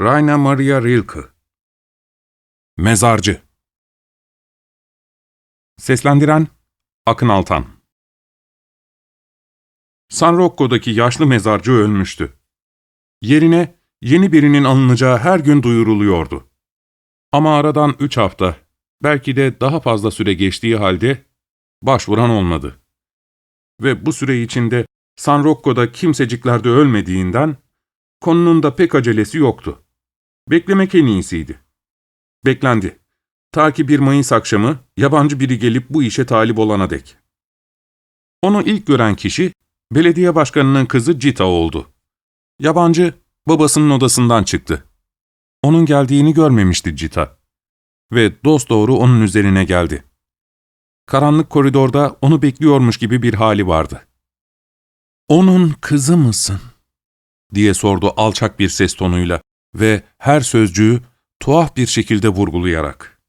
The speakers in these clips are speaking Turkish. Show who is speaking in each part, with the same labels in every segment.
Speaker 1: Raina Maria Rilke Mezarcı Seslendiren Akın Altan San Rocco'daki yaşlı mezarcı ölmüştü. Yerine yeni birinin alınacağı her gün duyuruluyordu. Ama aradan üç hafta, belki de daha fazla süre geçtiği halde başvuran olmadı. Ve bu süre içinde San Rocco'da kimsecikler de ölmediğinden konunun da pek acelesi yoktu. Beklemek en iyisiydi. Beklendi. Ta ki bir Mayıs akşamı yabancı biri gelip bu işe talip olana dek. Onu ilk gören kişi belediye başkanının kızı Cita oldu. Yabancı babasının odasından çıktı. Onun geldiğini görmemişti Cita. Ve dosdoğru onun üzerine geldi. Karanlık koridorda onu bekliyormuş gibi bir hali vardı. ''Onun kızı mısın?'' diye sordu alçak bir ses tonuyla ve her sözcüğü tuhaf bir şekilde vurgulayarak.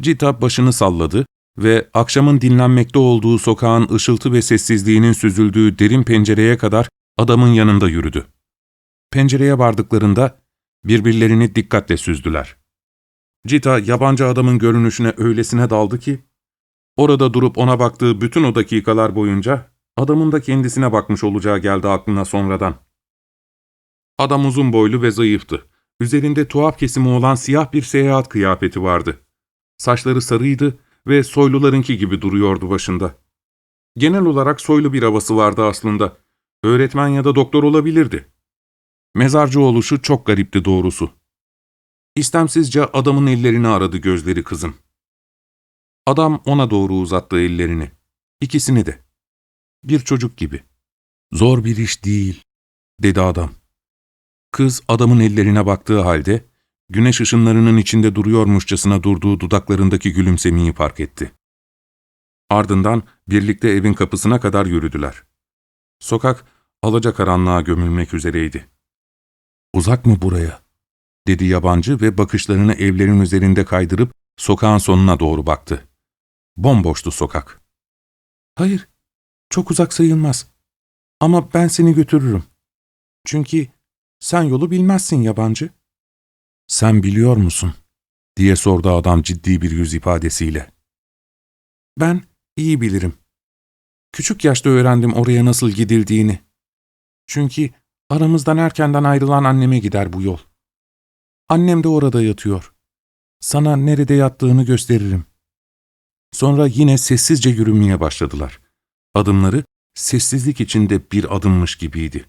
Speaker 1: Cita başını salladı ve akşamın dinlenmekte olduğu sokağın ışıltı ve sessizliğinin süzüldüğü derin pencereye kadar adamın yanında yürüdü. Pencereye vardıklarında birbirlerini dikkatle süzdüler. Cita yabancı adamın görünüşüne öylesine daldı ki, orada durup ona baktığı bütün o dakikalar boyunca adamın da kendisine bakmış olacağı geldi aklına sonradan. Adam uzun boylu ve zayıftı. Üzerinde tuhaf kesimi olan siyah bir seyahat kıyafeti vardı. Saçları sarıydı ve soylularınki gibi duruyordu başında. Genel olarak soylu bir havası vardı aslında. Öğretmen ya da doktor olabilirdi. Mezarcı oluşu çok garipti doğrusu. İstemsizce adamın ellerini aradı gözleri kızın. Adam ona doğru uzattı ellerini. İkisini de. Bir çocuk gibi. Zor bir iş değil, dedi adam. Kız adamın ellerine baktığı halde, güneş ışınlarının içinde duruyormuşçasına durduğu dudaklarındaki gülümsemeyi fark etti. Ardından birlikte evin kapısına kadar yürüdüler. Sokak alacakaranlığa gömülmek üzereydi. ''Uzak mı buraya?'' dedi yabancı ve bakışlarını evlerin üzerinde kaydırıp sokağın sonuna doğru baktı. Bomboştu sokak. ''Hayır, çok uzak sayılmaz. Ama ben seni götürürüm. Çünkü sen yolu bilmezsin yabancı. Sen biliyor musun? diye sordu adam ciddi bir yüz ifadesiyle. Ben iyi bilirim. Küçük yaşta öğrendim oraya nasıl gidildiğini. Çünkü aramızdan erkenden ayrılan anneme gider bu yol. Annem de orada yatıyor. Sana nerede yattığını gösteririm. Sonra yine sessizce yürümeye başladılar. Adımları sessizlik içinde bir adımmış gibiydi.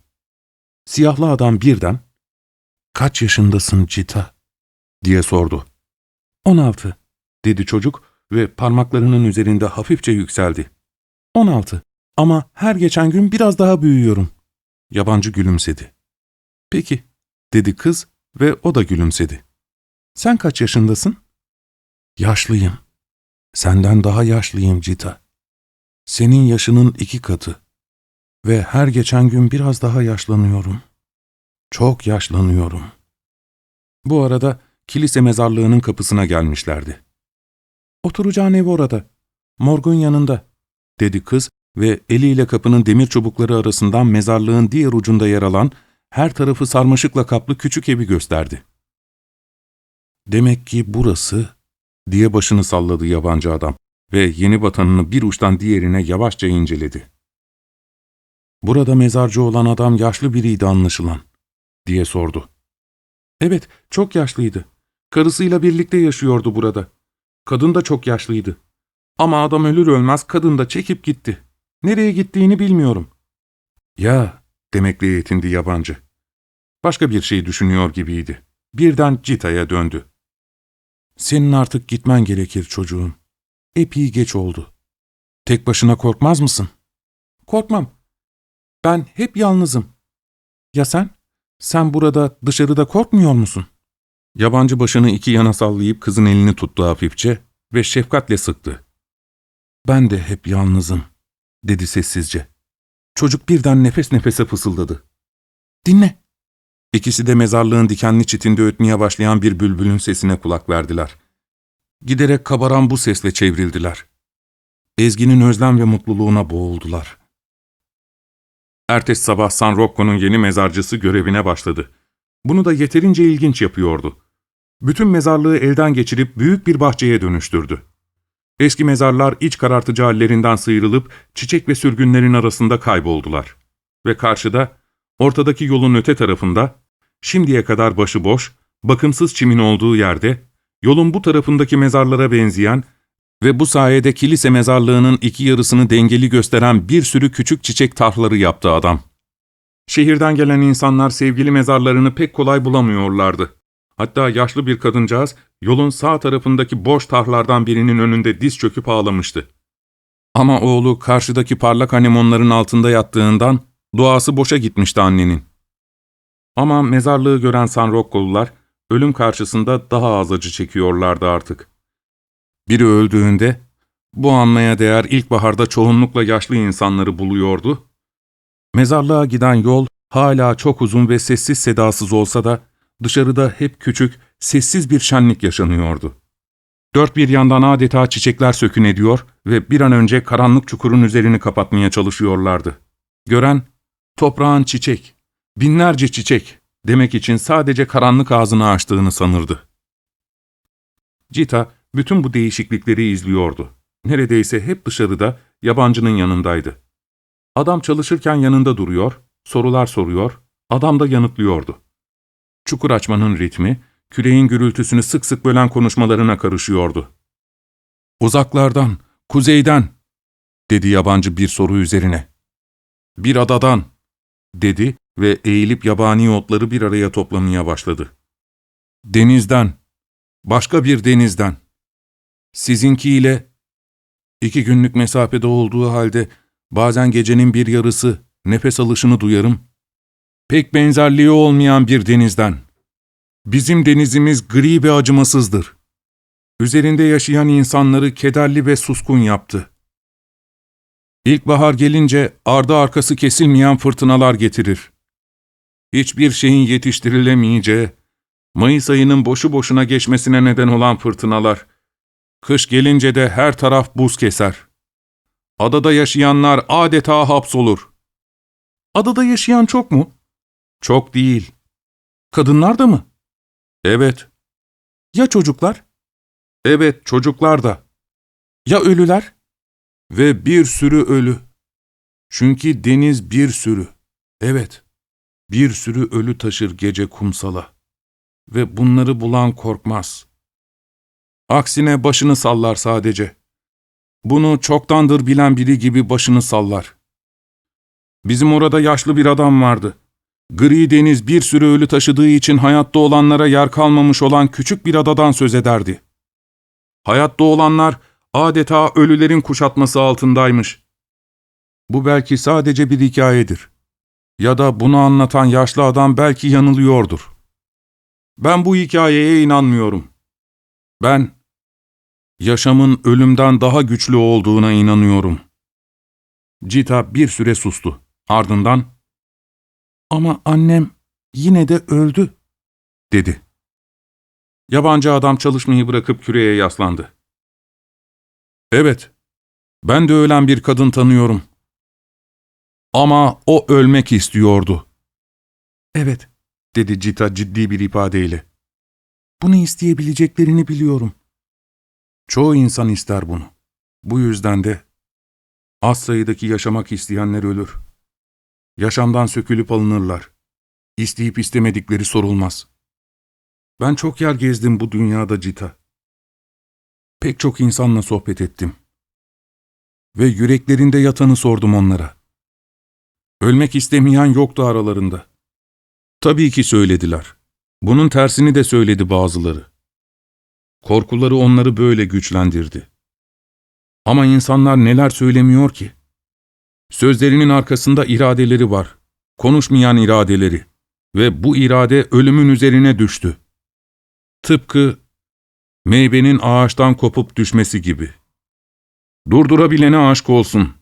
Speaker 1: Siyahlı adam birden, ''Kaç yaşındasın Cita?'' diye sordu. ''On altı.'' dedi çocuk ve parmaklarının üzerinde hafifçe yükseldi. ''On altı. Ama her geçen gün biraz daha büyüyorum.'' Yabancı gülümsedi. ''Peki.'' dedi kız ve o da gülümsedi. ''Sen kaç yaşındasın?'' ''Yaşlıyım. Senden daha yaşlıyım Cita. Senin yaşının iki katı. Ve her geçen gün biraz daha yaşlanıyorum. Çok yaşlanıyorum. Bu arada kilise mezarlığının kapısına gelmişlerdi. Oturacağın ev orada. Morgun yanında, dedi kız ve eliyle kapının demir çubukları arasından mezarlığın diğer ucunda yer alan her tarafı sarmaşıkla kaplı küçük evi gösterdi. Demek ki burası, diye başını salladı yabancı adam ve yeni vatanını bir uçtan diğerine yavaşça inceledi. Burada mezarcı olan adam yaşlı biriydi anlaşılan, diye sordu. Evet, çok yaşlıydı. Karısıyla birlikte yaşıyordu burada. Kadın da çok yaşlıydı. Ama adam ölür ölmez kadın da çekip gitti. Nereye gittiğini bilmiyorum. Ya, demekle yetindi yabancı. Başka bir şey düşünüyor gibiydi. Birden Cita'ya döndü. Senin artık gitmen gerekir çocuğum. Epey geç oldu. Tek başına korkmaz mısın? Korkmam. Ben hep yalnızım. Ya sen? Sen burada dışarıda korkmuyor musun? Yabancı başını iki yana sallayıp kızın elini tuttu hafifçe ve şefkatle sıktı. Ben de hep yalnızım, dedi sessizce. Çocuk birden nefes nefese fısıldadı. Dinle. İkisi de mezarlığın dikenli çitinde ötmeye başlayan bir bülbülün sesine kulak verdiler. Giderek kabaran bu sesle çevrildiler. Ezgi'nin özlem ve mutluluğuna boğuldular. Ertesi sabah San Rocco'nun yeni mezarcısı görevine başladı. Bunu da yeterince ilginç yapıyordu. Bütün mezarlığı elden geçirip büyük bir bahçeye dönüştürdü. Eski mezarlar iç karartıcı hallerinden sıyrılıp çiçek ve sürgünlerin arasında kayboldular. Ve karşıda, ortadaki yolun öte tarafında, şimdiye kadar başıboş, bakımsız çimin olduğu yerde, yolun bu tarafındaki mezarlara benzeyen ve bu sayede kilise mezarlığının iki yarısını dengeli gösteren bir sürü küçük çiçek tarhları yaptı adam. Şehirden gelen insanlar sevgili mezarlarını pek kolay bulamıyorlardı. Hatta yaşlı bir kadıncağız yolun sağ tarafındaki boş tarhlardan birinin önünde diz çöküp ağlamıştı. Ama oğlu karşıdaki parlak anemonların altında yattığından duası boşa gitmişti annenin. Ama mezarlığı gören San Rokkolular ölüm karşısında daha az acı çekiyorlardı artık. Biri öldüğünde bu anmaya değer ilkbaharda çoğunlukla yaşlı insanları buluyordu. Mezarlığa giden yol hala çok uzun ve sessiz sedasız olsa da dışarıda hep küçük, sessiz bir şenlik yaşanıyordu. Dört bir yandan adeta çiçekler sökün ediyor ve bir an önce karanlık çukurun üzerini kapatmaya çalışıyorlardı. Gören, toprağın çiçek, binlerce çiçek demek için sadece karanlık ağzını açtığını sanırdı. Cita, bütün bu değişiklikleri izliyordu. Neredeyse hep dışarıda, yabancının yanındaydı. Adam çalışırken yanında duruyor, sorular soruyor, adam da yanıtlıyordu. Çukur açmanın ritmi, küreğin gürültüsünü sık sık bölen konuşmalarına karışıyordu. ''Uzaklardan, kuzeyden'' dedi yabancı bir soru üzerine. ''Bir adadan'' dedi ve eğilip yabani otları bir araya toplamaya başladı. ''Denizden, başka bir denizden. Sizinkiyle iki günlük mesafede olduğu halde bazen gecenin bir yarısı nefes alışını duyarım. Pek benzerliği olmayan bir denizden. Bizim denizimiz gri ve acımasızdır. Üzerinde yaşayan insanları kederli ve suskun yaptı. İlkbahar gelince ardı arkası kesilmeyen fırtınalar getirir. Hiçbir şeyin yetiştirilemeyeceği, Mayıs ayının boşu boşuna geçmesine neden olan fırtınalar, kış gelince de her taraf buz keser. Adada yaşayanlar adeta hapsolur. Adada yaşayan çok mu? Çok değil. Kadınlar da mı? Evet. Ya çocuklar? Evet, çocuklar da. Ya ölüler? Ve bir sürü ölü. Çünkü deniz bir sürü. Evet, bir sürü ölü taşır gece kumsala. Ve bunları bulan korkmaz. Aksine başını sallar sadece. Bunu çoktandır bilen biri gibi başını sallar. Bizim orada yaşlı bir adam vardı. Gri deniz bir sürü ölü taşıdığı için hayatta olanlara yer kalmamış olan küçük bir adadan söz ederdi. Hayatta olanlar adeta ölülerin kuşatması altındaymış. Bu belki sadece bir hikayedir. Ya da bunu anlatan yaşlı adam belki yanılıyordur. Ben bu hikayeye inanmıyorum. Ben, yaşamın ölümden daha güçlü olduğuna inanıyorum. Cita bir süre sustu. Ardından, ''Ama annem yine de öldü.'' dedi. Yabancı adam çalışmayı bırakıp küreye yaslandı. ''Evet, ben de ölen bir kadın tanıyorum. Ama o ölmek istiyordu.'' ''Evet.'' dedi Cita ciddi bir ifadeyle. ''Bunu isteyebileceklerini biliyorum. Çoğu insan ister bunu. Bu yüzden de az sayıdaki yaşamak isteyenler ölür. Yaşamdan sökülüp alınırlar. İsteyip istemedikleri sorulmaz. Ben çok yer gezdim bu dünyada Cita. Pek çok insanla sohbet ettim. Ve yüreklerinde yatanı sordum onlara. Ölmek istemeyen yoktu aralarında. Tabii ki söylediler. Bunun tersini de söyledi bazıları. Korkuları onları böyle güçlendirdi. Ama insanlar neler söylemiyor ki? Sözlerinin arkasında iradeleri var. Konuşmayan iradeleri. Ve bu irade ölümün üzerine düştü. Tıpkı meyvenin ağaçtan kopup düşmesi gibi. Durdurabilene aşk olsun.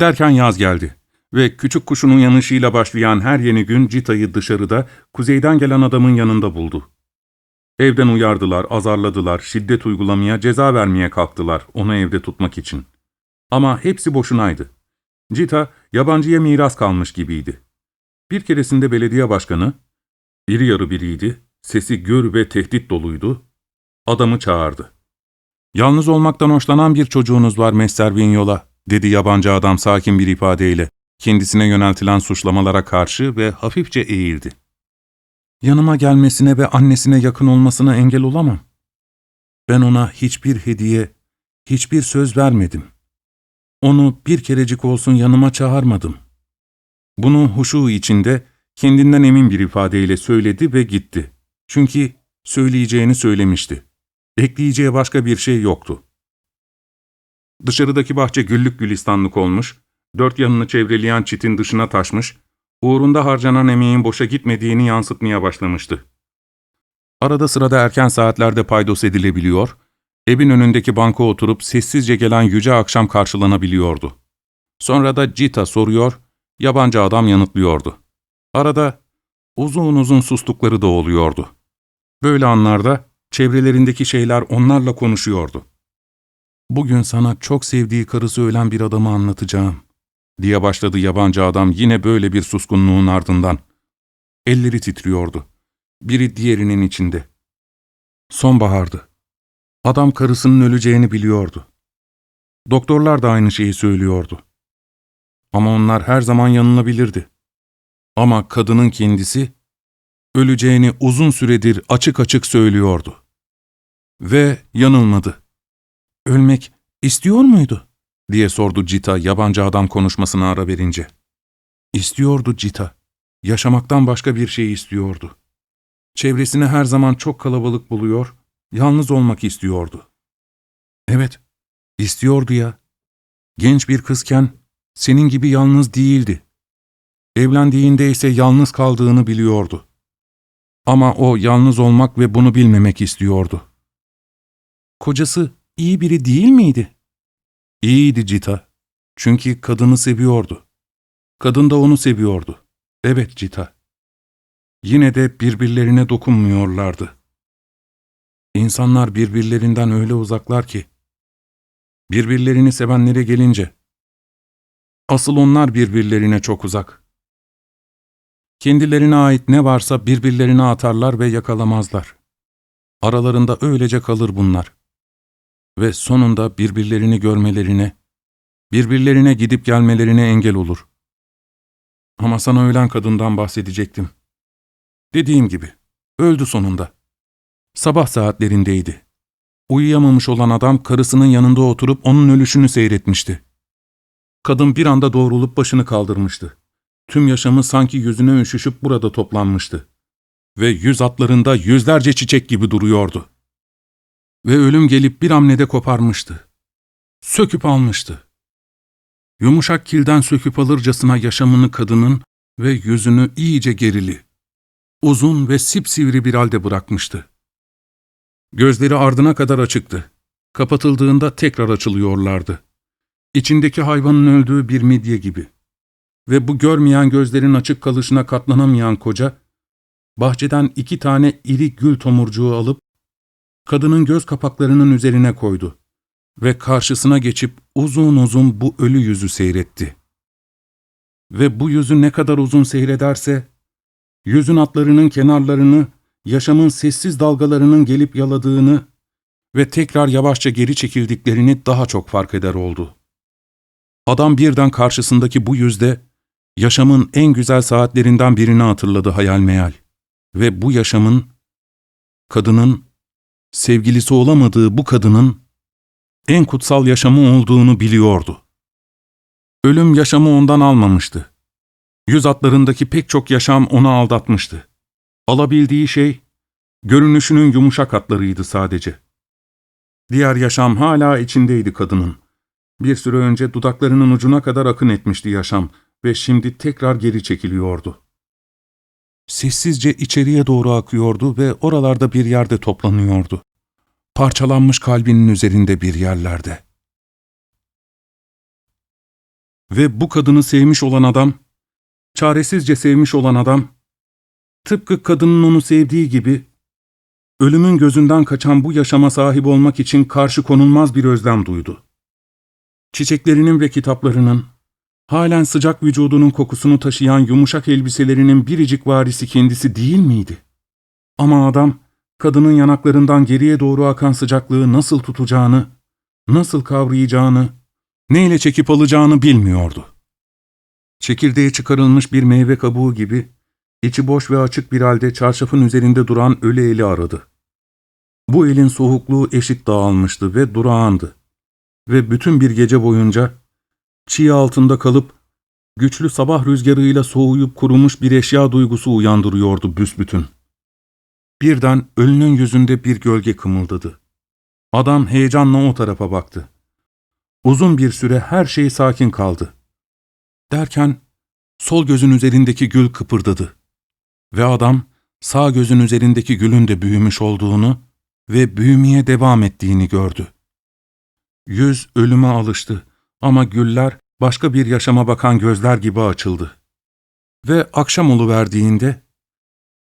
Speaker 1: Derken yaz geldi ve küçük kuşun uyanışıyla başlayan her yeni gün Cita'yı dışarıda, kuzeyden gelen adamın yanında buldu. Evden uyardılar, azarladılar, şiddet uygulamaya, ceza vermeye kalktılar onu evde tutmak için. Ama hepsi boşunaydı. Cita, yabancıya miras kalmış gibiydi. Bir keresinde belediye başkanı, İri yarı biriydi, sesi gür ve tehdit doluydu. Adamı çağırdı. ''Yalnız olmaktan hoşlanan bir çocuğunuz var Mester Vignola.'' dedi yabancı adam sakin bir ifadeyle, kendisine yöneltilen suçlamalara karşı ve hafifçe eğildi. ''Yanıma gelmesine ve annesine yakın olmasına engel olamam. Ben ona hiçbir hediye, hiçbir söz vermedim. Onu bir kerecik olsun yanıma çağırmadım. Bunu huşu içinde, kendinden emin bir ifadeyle söyledi ve gitti. Çünkü söyleyeceğini söylemişti. Ekleyeceği başka bir şey yoktu. Dışarıdaki bahçe güllük gülistanlık olmuş, dört yanını çevreleyen çitin dışına taşmış, uğrunda harcanan emeğin boşa gitmediğini yansıtmaya başlamıştı. Arada sırada erken saatlerde paydos edilebiliyor, evin önündeki banka oturup sessizce gelen yüce akşam karşılanabiliyordu. Sonra da Cita soruyor, yabancı adam yanıtlıyordu. Arada uzun uzun sustukları da oluyordu. Böyle anlarda çevrelerindeki şeyler onlarla konuşuyordu. ''Bugün sana çok sevdiği karısı ölen bir adamı anlatacağım.'' Diye başladı yabancı adam yine böyle bir suskunluğun ardından. Elleri titriyordu. Biri diğerinin içinde. Sonbahardı. Adam karısının öleceğini biliyordu. Doktorlar da aynı şeyi söylüyordu. Ama onlar her zaman yanılabilirdi. Ama kadının kendisi, öleceğini uzun süredir açık açık söylüyordu. Ve yanılmadı. Ölmek istiyor muydu? Diye sordu Cita yabancı adam konuşmasına ara verince. İstiyordu Cita. Yaşamaktan başka bir şey istiyordu. Çevresini her zaman çok kalabalık buluyor, yalnız olmak istiyordu. Evet, istiyordu ya. Genç bir kızken senin gibi yalnız değildi. Evlendiğinde ise yalnız kaldığını biliyordu. Ama o yalnız olmak ve bunu bilmemek istiyordu. Kocası iyi biri değil miydi? İyiydi Cita. Çünkü kadını seviyordu. Kadın da onu seviyordu. Evet Cita. Yine de birbirlerine dokunmuyorlardı. İnsanlar birbirlerinden öyle uzaklar ki. Birbirlerini sevenlere gelince. Asıl onlar birbirlerine çok uzak. Kendilerine ait ne varsa birbirlerine atarlar ve yakalamazlar. Aralarında öylece kalır bunlar. Ve sonunda birbirlerini görmelerine, birbirlerine gidip gelmelerine engel olur. Ama sana ölen kadından bahsedecektim. Dediğim gibi, öldü sonunda. Sabah saatlerindeydi. Uyuyamamış olan adam karısının yanında oturup onun ölüşünü seyretmişti. Kadın bir anda doğrulup başını kaldırmıştı. Tüm yaşamı sanki yüzüne üşüşüp burada toplanmıştı. Ve yüz atlarında yüzlerce çiçek gibi duruyordu. Ve ölüm gelip bir hamlede koparmıştı. Söküp almıştı. Yumuşak kilden söküp alırcasına yaşamını kadının ve yüzünü iyice gerili. Uzun ve sipsivri bir halde bırakmıştı. Gözleri ardına kadar açıktı. Kapatıldığında tekrar açılıyorlardı. İçindeki hayvanın öldüğü bir midye gibi. Ve bu görmeyen gözlerin açık kalışına katlanamayan koca, bahçeden iki tane iri gül tomurcuğu alıp, kadının göz kapaklarının üzerine koydu ve karşısına geçip uzun uzun bu ölü yüzü seyretti. Ve bu yüzü ne kadar uzun seyrederse, yüzün atlarının kenarlarını, yaşamın sessiz dalgalarının gelip yaladığını ve tekrar yavaşça geri çekildiklerini daha çok fark eder oldu. Adam birden karşısındaki bu yüzde, yaşamın en güzel saatlerinden birini hatırladı hayal meyal. Ve bu yaşamın, kadının, sevgilisi olamadığı bu kadının, en kutsal yaşamı olduğunu biliyordu. Ölüm yaşamı ondan almamıştı. Yüz atlarındaki pek çok yaşam onu aldatmıştı. Alabildiği şey, görünüşünün yumuşak atlarıydı sadece. Diğer yaşam hala içindeydi kadının. Bir süre önce dudaklarının ucuna kadar akın etmişti yaşam ve şimdi tekrar geri çekiliyordu. Sessizce içeriye doğru akıyordu ve oralarda bir yerde toplanıyordu. Parçalanmış kalbinin üzerinde bir yerlerde. Ve bu kadını sevmiş olan adam, çaresizce sevmiş olan adam, tıpkı kadının onu sevdiği gibi, ölümün gözünden kaçan bu yaşama sahip olmak için karşı konulmaz bir özlem duydu. Çiçeklerinin ve kitaplarının, Halen sıcak vücudunun kokusunu taşıyan yumuşak elbiselerinin biricik varisi kendisi değil miydi? Ama adam, kadının yanaklarından geriye doğru akan sıcaklığı nasıl tutacağını, nasıl kavrayacağını, neyle çekip alacağını bilmiyordu. Çekirdeği çıkarılmış bir meyve kabuğu gibi, içi boş ve açık bir halde çarşafın üzerinde duran ölü eli aradı. Bu elin soğukluğu eşit dağılmıştı ve durağandı. Ve bütün bir gece boyunca çiğ altında kalıp güçlü sabah rüzgarıyla soğuyup kurumuş bir eşya duygusu uyandırıyordu büsbütün. Birden ölünün yüzünde bir gölge kımıldadı. Adam heyecanla o tarafa baktı. Uzun bir süre her şey sakin kaldı. Derken sol gözün üzerindeki gül kıpırdadı. Ve adam sağ gözün üzerindeki gülün de büyümüş olduğunu ve büyümeye devam ettiğini gördü. Yüz ölüme alıştı ama güller başka bir yaşama bakan gözler gibi açıldı. Ve akşam oluverdiğinde,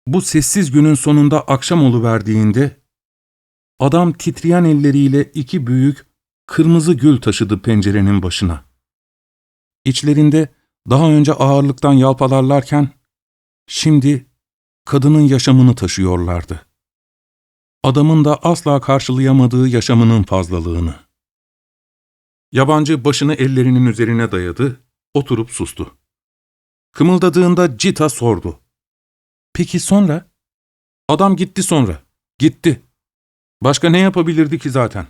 Speaker 1: bu sessiz günün sonunda akşam oluverdiğinde, adam titreyen elleriyle iki büyük, kırmızı gül taşıdı pencerenin başına. İçlerinde daha önce ağırlıktan yalpalarlarken, şimdi kadının yaşamını taşıyorlardı. Adamın da asla karşılayamadığı yaşamının fazlalığını. Yabancı başını ellerinin üzerine dayadı, oturup sustu. Kımıldadığında Cita sordu. Peki sonra? Adam gitti sonra. Gitti. Başka ne yapabilirdi ki zaten?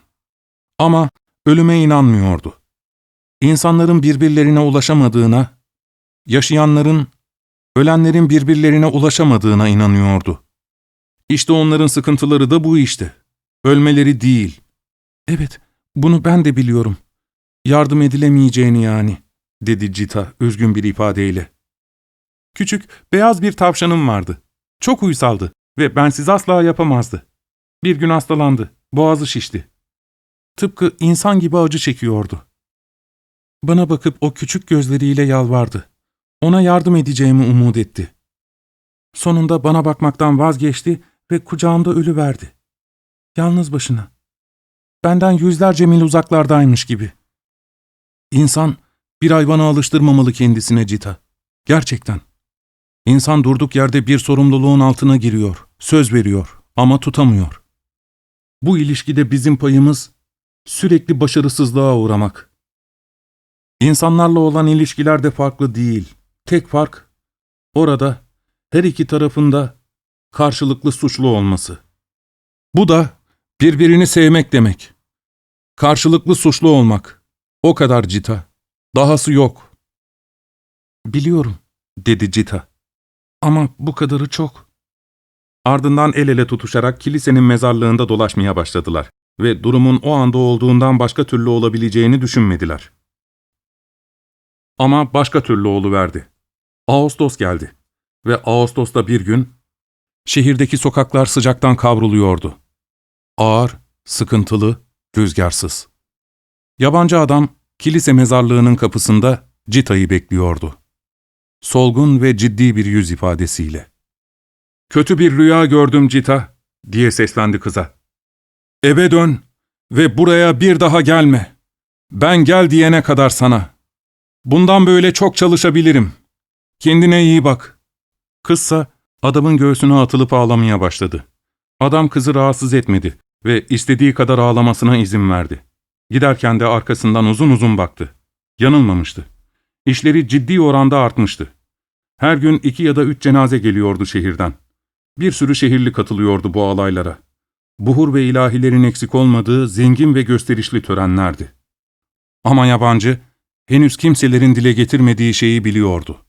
Speaker 1: Ama ölüme inanmıyordu. İnsanların birbirlerine ulaşamadığına, yaşayanların, ölenlerin birbirlerine ulaşamadığına inanıyordu. İşte onların sıkıntıları da bu işte. Ölmeleri değil. Evet, bunu ben de biliyorum. Yardım edilemeyeceğini yani, dedi Cita üzgün bir ifadeyle. Küçük, beyaz bir tavşanım vardı. Çok uysaldı ve bensiz asla yapamazdı. Bir gün hastalandı, boğazı şişti. Tıpkı insan gibi acı çekiyordu. Bana bakıp o küçük gözleriyle yalvardı. Ona yardım edeceğimi umut etti. Sonunda bana bakmaktan vazgeçti ve kucağımda ölü verdi. Yalnız başına. Benden yüzlerce mil uzaklardaymış gibi. İnsan bir hayvanı alıştırmamalı kendisine Cita. Gerçekten. İnsan durduk yerde bir sorumluluğun altına giriyor, söz veriyor ama tutamıyor. Bu ilişkide bizim payımız sürekli başarısızlığa uğramak. İnsanlarla olan ilişkiler de farklı değil. Tek fark orada her iki tarafında karşılıklı suçlu olması. Bu da birbirini sevmek demek. Karşılıklı suçlu olmak. O kadar Cita. Dahası yok. Biliyorum, dedi Cita. Ama bu kadarı çok. Ardından el ele tutuşarak kilisenin mezarlığında dolaşmaya başladılar ve durumun o anda olduğundan başka türlü olabileceğini düşünmediler. Ama başka türlü oluverdi. Ağustos geldi ve Ağustos'ta bir gün şehirdeki sokaklar sıcaktan kavruluyordu. Ağır, sıkıntılı, rüzgarsız. Yabancı adam kilise mezarlığının kapısında Cita'yı bekliyordu. Solgun ve ciddi bir yüz ifadesiyle. ''Kötü bir rüya gördüm Cita.'' diye seslendi kıza. ''Eve dön ve buraya bir daha gelme. Ben gel diyene kadar sana. Bundan böyle çok çalışabilirim. Kendine iyi bak.'' Kızsa adamın göğsüne atılıp ağlamaya başladı. Adam kızı rahatsız etmedi ve istediği kadar ağlamasına izin verdi. Giderken de arkasından uzun uzun baktı. Yanılmamıştı. İşleri ciddi oranda artmıştı. Her gün iki ya da üç cenaze geliyordu şehirden. Bir sürü şehirli katılıyordu bu alaylara. Buhur ve ilahilerin eksik olmadığı zengin ve gösterişli törenlerdi. Ama yabancı, henüz kimselerin dile getirmediği şeyi biliyordu.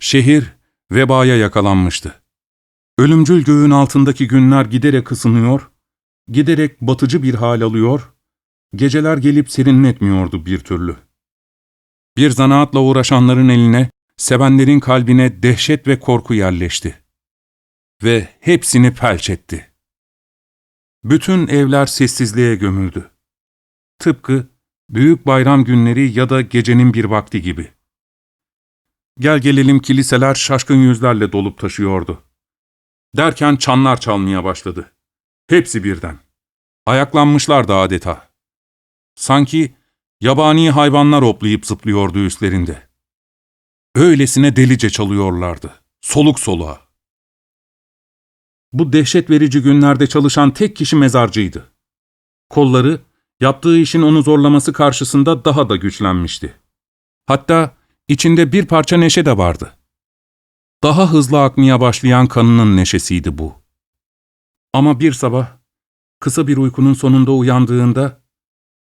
Speaker 1: Şehir, vebaya yakalanmıştı. Ölümcül göğün altındaki günler giderek ısınıyor, giderek batıcı bir hal alıyor, geceler gelip serinletmiyordu bir türlü. Bir zanaatla uğraşanların eline, sevenlerin kalbine dehşet ve korku yerleşti. Ve hepsini felç etti. Bütün evler sessizliğe gömüldü. Tıpkı büyük bayram günleri ya da gecenin bir vakti gibi. Gel gelelim kiliseler şaşkın yüzlerle dolup taşıyordu. Derken çanlar çalmaya başladı. Hepsi birden. Ayaklanmışlardı adeta. Sanki Yabani hayvanlar hoplayıp zıplıyordu üstlerinde. Öylesine delice çalıyorlardı. Soluk soluğa. Bu dehşet verici günlerde çalışan tek kişi mezarcıydı. Kolları, yaptığı işin onu zorlaması karşısında daha da güçlenmişti. Hatta içinde bir parça neşe de vardı. Daha hızlı akmaya başlayan kanının neşesiydi bu. Ama bir sabah, kısa bir uykunun sonunda uyandığında,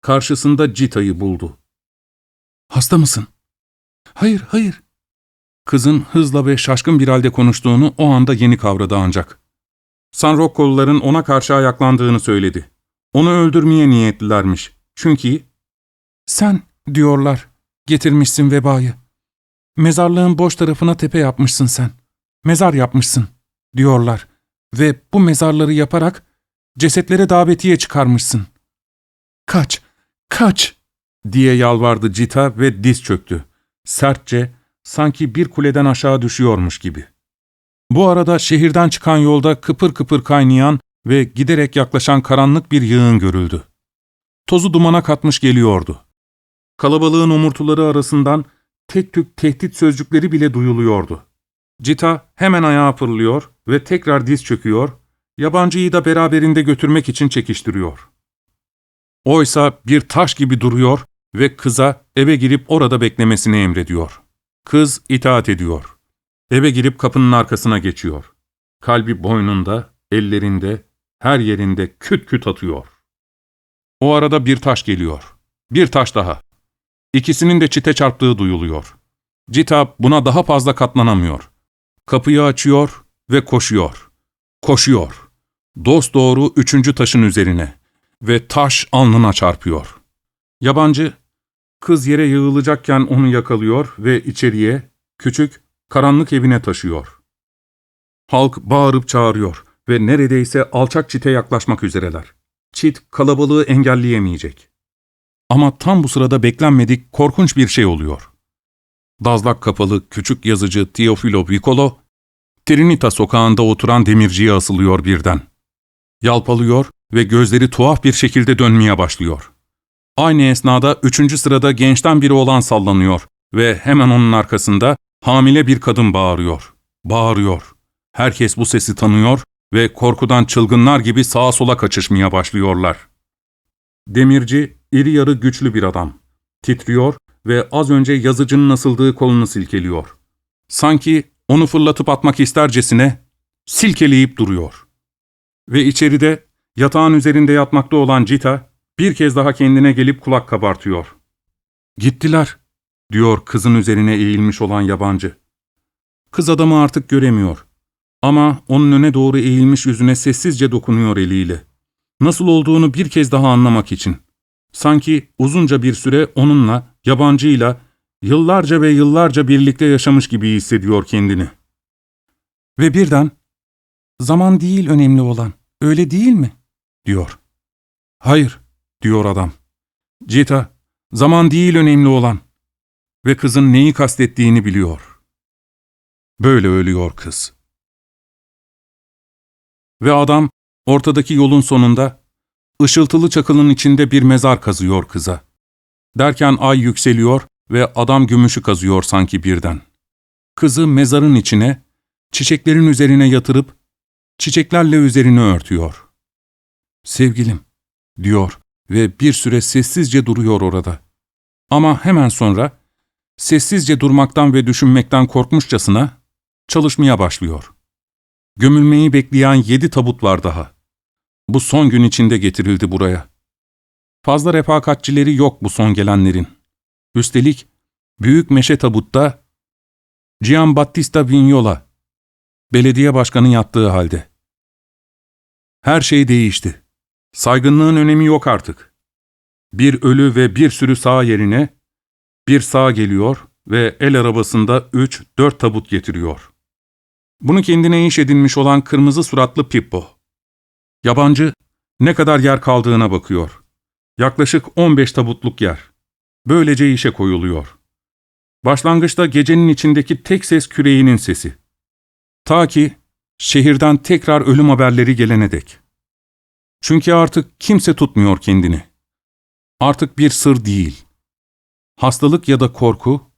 Speaker 1: karşısında Cita'yı buldu. ''Hasta mısın?'' ''Hayır, hayır.'' Kızın hızla ve şaşkın bir halde konuştuğunu o anda yeni kavradı ancak. Sanrokkolların ona karşı ayaklandığını söyledi. Onu öldürmeye niyetlilermiş. Çünkü ''Sen'' diyorlar, ''getirmişsin vebayı. Mezarlığın boş tarafına tepe yapmışsın sen. Mezar yapmışsın.'' diyorlar. Ve bu mezarları yaparak cesetlere davetiye çıkarmışsın. ''Kaç, kaç!'' diye yalvardı Cita ve diz çöktü. Sertçe, sanki bir kuleden aşağı düşüyormuş gibi. Bu arada şehirden çıkan yolda kıpır kıpır kaynayan ve giderek yaklaşan karanlık bir yığın görüldü. Tozu dumana katmış geliyordu. Kalabalığın omurtuları arasından tek tük tehdit sözcükleri bile duyuluyordu. Cita hemen ayağa fırlıyor ve tekrar diz çöküyor, yabancıyı da beraberinde götürmek için çekiştiriyor. Oysa bir taş gibi duruyor ve kıza eve girip orada beklemesini emrediyor. Kız itaat ediyor. Eve girip kapının arkasına geçiyor. Kalbi boynunda, ellerinde, her yerinde küt küt atıyor. O arada bir taş geliyor. Bir taş daha. İkisinin de çite çarptığı duyuluyor. Cita buna daha fazla katlanamıyor. Kapıyı açıyor ve koşuyor. Koşuyor. Dost doğru üçüncü taşın üzerine. Ve taş alnına çarpıyor. Yabancı, kız yere yığılacakken onu yakalıyor ve içeriye, küçük, karanlık evine taşıyor. Halk bağırıp çağırıyor ve neredeyse alçak çite yaklaşmak üzereler. Çit kalabalığı engelleyemeyecek. Ama tam bu sırada beklenmedik korkunç bir şey oluyor. Dazlak kapalı küçük yazıcı Teofilo Vicolo, Trinita sokağında oturan demirciye asılıyor birden. Yalpalıyor ve gözleri tuhaf bir şekilde dönmeye başlıyor. Aynı esnada üçüncü sırada gençten biri olan sallanıyor ve hemen onun arkasında hamile bir kadın bağırıyor. Bağırıyor. Herkes bu sesi tanıyor ve korkudan çılgınlar gibi sağa sola kaçışmaya başlıyorlar. Demirci, iri yarı güçlü bir adam. Titriyor ve az önce yazıcının asıldığı kolunu silkeliyor. Sanki onu fırlatıp atmak istercesine silkeleyip duruyor. Ve içeride yatağın üzerinde yatmakta olan Cita bir kez daha kendine gelip kulak kabartıyor. ''Gittiler.'' diyor kızın üzerine eğilmiş olan yabancı. Kız adamı artık göremiyor. Ama onun öne doğru eğilmiş yüzüne sessizce dokunuyor eliyle. Nasıl olduğunu bir kez daha anlamak için. Sanki uzunca bir süre onunla, yabancıyla, yıllarca ve yıllarca birlikte yaşamış gibi hissediyor kendini. Ve birden, ''Zaman değil önemli olan, öyle değil mi?'' Diyor. ''Hayır.'' diyor adam. ''Cita, zaman değil önemli olan.'' Ve kızın neyi kastettiğini biliyor. Böyle ölüyor kız. Ve adam ortadaki yolun sonunda ışıltılı çakılın içinde bir mezar kazıyor kıza. Derken ay yükseliyor ve adam gümüşü kazıyor sanki birden. Kızı mezarın içine, çiçeklerin üzerine yatırıp çiçeklerle üzerini örtüyor. Sevgilim, diyor ve bir süre sessizce duruyor orada. Ama hemen sonra sessizce durmaktan ve düşünmekten korkmuşçasına çalışmaya başlıyor. Gömülmeyi bekleyen yedi tabut var daha. Bu son gün içinde getirildi buraya. Fazla refakatçileri yok bu son gelenlerin. Üstelik büyük meşe tabutta Giambattista Vignola, belediye başkanı yattığı halde. Her şey değişti. Saygınlığın önemi yok artık. Bir ölü ve bir sürü sağ yerine bir sağ geliyor ve el arabasında üç, dört tabut getiriyor. Bunu kendine iş edinmiş olan kırmızı suratlı Pippo. Yabancı ne kadar yer kaldığına bakıyor. Yaklaşık 15 tabutluk yer. Böylece işe koyuluyor. Başlangıçta gecenin içindeki tek ses küreğinin sesi. Ta ki şehirden tekrar ölüm haberleri gelene dek. Çünkü artık kimse tutmuyor kendini. Artık bir sır değil, hastalık ya da korku,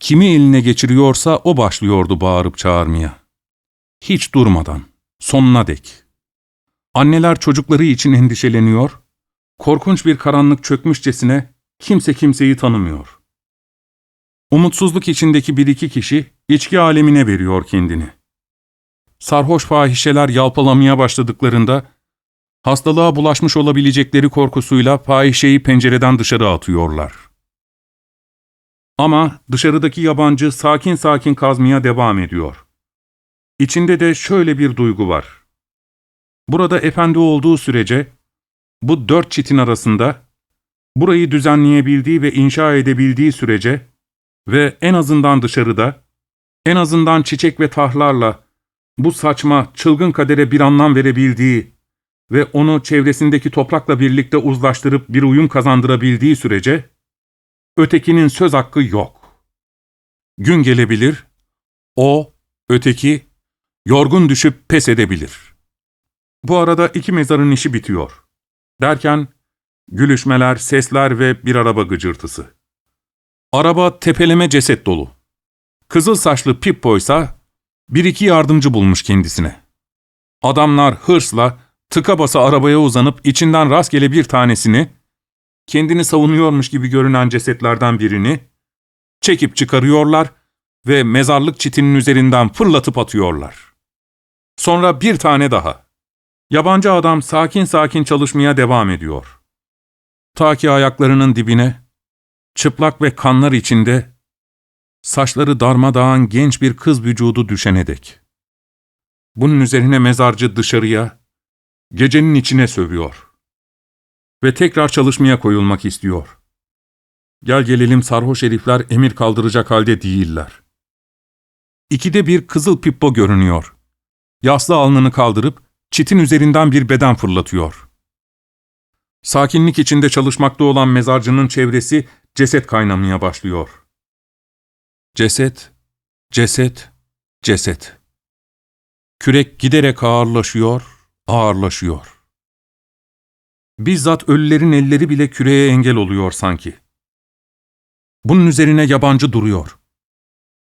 Speaker 1: kimi eline geçiriyorsa o başlıyordu bağırıp çağırmaya. Hiç durmadan, sonuna dek. Anneler çocukları için endişeleniyor, korkunç bir karanlık çökmüşçesine kimse kimseyi tanımıyor. Umutsuzluk içindeki bir iki kişi içki alemine veriyor kendini. Sarhoş fahişeler yalpalamaya başladıklarında, hastalığa bulaşmış olabilecekleri korkusuyla fahişeyi pencereden dışarı atıyorlar. Ama dışarıdaki yabancı sakin sakin kazmaya devam ediyor. İçinde de şöyle bir duygu var. Burada efendi olduğu sürece, bu dört çitin arasında, burayı düzenleyebildiği ve inşa edebildiği sürece ve en azından dışarıda, en azından çiçek ve tahlarla bu saçma, çılgın kadere bir anlam verebildiği ve onu çevresindeki toprakla birlikte uzlaştırıp bir uyum kazandırabildiği sürece, ötekinin söz hakkı yok. Gün gelebilir, o, öteki, yorgun düşüp pes edebilir. Bu arada iki mezarın işi bitiyor. Derken, gülüşmeler, sesler ve bir araba gıcırtısı. Araba tepeleme ceset dolu. Kızıl saçlı Pippo ise bir iki yardımcı bulmuş kendisine. Adamlar hırsla, tıka basa arabaya uzanıp içinden rastgele bir tanesini, kendini savunuyormuş gibi görünen cesetlerden birini, çekip çıkarıyorlar ve mezarlık çitinin üzerinden fırlatıp atıyorlar. Sonra bir tane daha. Yabancı adam sakin sakin çalışmaya devam ediyor. Ta ki ayaklarının dibine, çıplak ve kanlar içinde, saçları darmadağın genç bir kız vücudu düşene dek. Bunun üzerine mezarcı dışarıya, gecenin içine sövüyor. Ve tekrar çalışmaya koyulmak istiyor. Gel gelelim sarhoş herifler emir kaldıracak halde değiller. İkide bir kızıl pippo görünüyor. Yaslı alnını kaldırıp çitin üzerinden bir beden fırlatıyor. Sakinlik içinde çalışmakta olan mezarcının çevresi ceset kaynamaya başlıyor. Ceset, ceset, ceset. Kürek giderek ağırlaşıyor, ağırlaşıyor. Bizzat ölülerin elleri bile küreğe engel oluyor sanki. Bunun üzerine yabancı duruyor.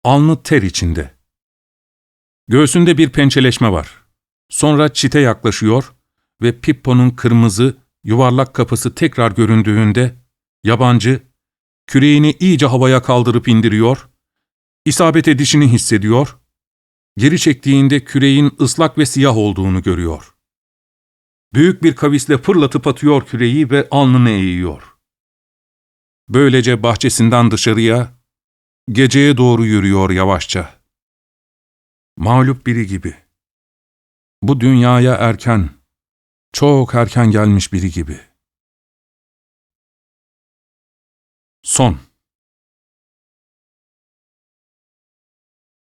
Speaker 1: Alnı ter içinde. Göğsünde bir pençeleşme var. Sonra çite yaklaşıyor ve Pippo'nun kırmızı, yuvarlak kapısı tekrar göründüğünde, yabancı, küreğini iyice havaya kaldırıp indiriyor, isabet edişini hissediyor, geri çektiğinde küreğin ıslak ve siyah olduğunu görüyor. Büyük bir kavisle fırlatıp atıyor küreği ve alnını eğiyor. Böylece bahçesinden dışarıya, geceye doğru yürüyor yavaşça. Mağlup biri gibi. Bu dünyaya erken, çok erken gelmiş biri gibi. Son